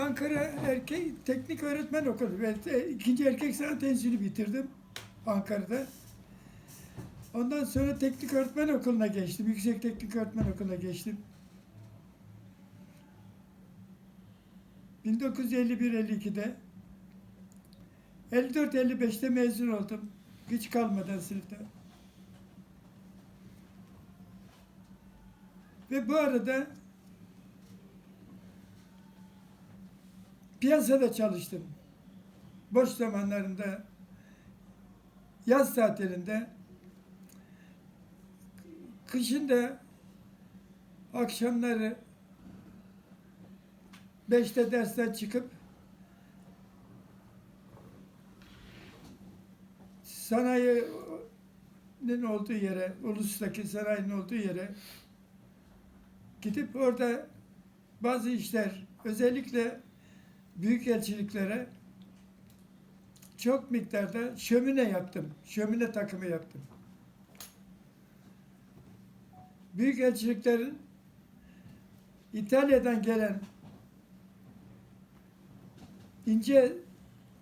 Ankara Erkek Teknik Öğretmen Okulu ve e, ikinci erkek sanat enstitüsünü bitirdim Ankara'da. Ondan sonra teknik öğretmen okuluna geçtim. Yüksek teknik öğretmen okuluna geçtim. 1951-52'de 54-55'te mezun oldum. Hiç kalmadan sınıfta. Ve bu arada piyasada çalıştım. Boş zamanlarında yaz tatilinde kışın da akşamları beşte dersten çıkıp sanayinin olduğu yere, ulustaki sanayinin olduğu yere gidip orada bazı işler, özellikle büyük elçiliklere çok miktarda şömine yaptım. Şömine takımı yaptım. Büyük elçiliklerin İtalya'dan gelen ince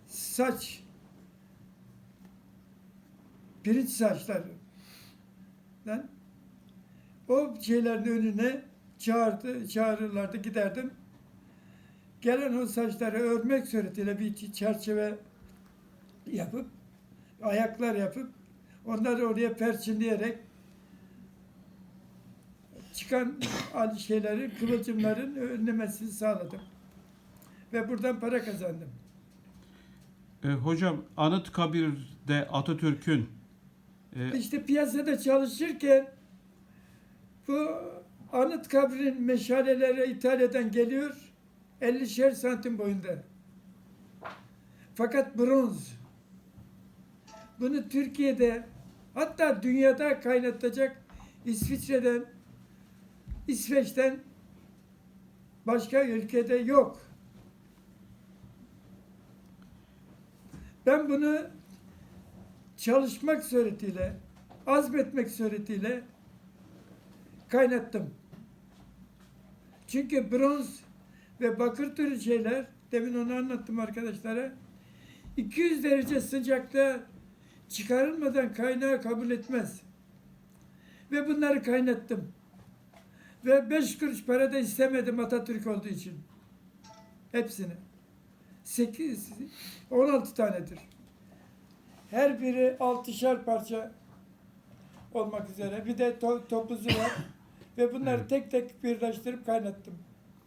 saç pirinç saçları o şeylerin önüne çağırdı, çağırırlardı giderdim. Gelen o saçları örmek suretiyle bir çerçeve yapıp ayaklar yapıp onları oraya perçinleyerek çıkan şeyleri, kıvılcımların önlemesini sağladım. Ve buradan para kazandım. E, hocam Anıtkabir'de Atatürk'ün e, İşte piyasada çalışırken bu anıt kabrin meşaleleri İtalya'dan geliyor. 50'şer santim boyunda. Fakat bronz. Bunu Türkiye'de hatta dünyada kaynatacak İsviçre'den, İsveç'ten başka ülkede yok. Ben bunu çalışmak suretiyle, azmetmek suretiyle kaynattım. Çünkü bronz ve bakır türü şeyler, demin onu anlattım arkadaşlara, 200 derece sıcakta çıkarılmadan kaynağı kabul etmez. Ve bunları kaynattım. Ve 5 kuruş para da istemedim Atatürk olduğu için. Hepsini. 8, 16 tanedir. Her biri 6'şar parça olmak üzere. Bir de to- topuzu var. Ve bunları tek tek birleştirip kaynattım.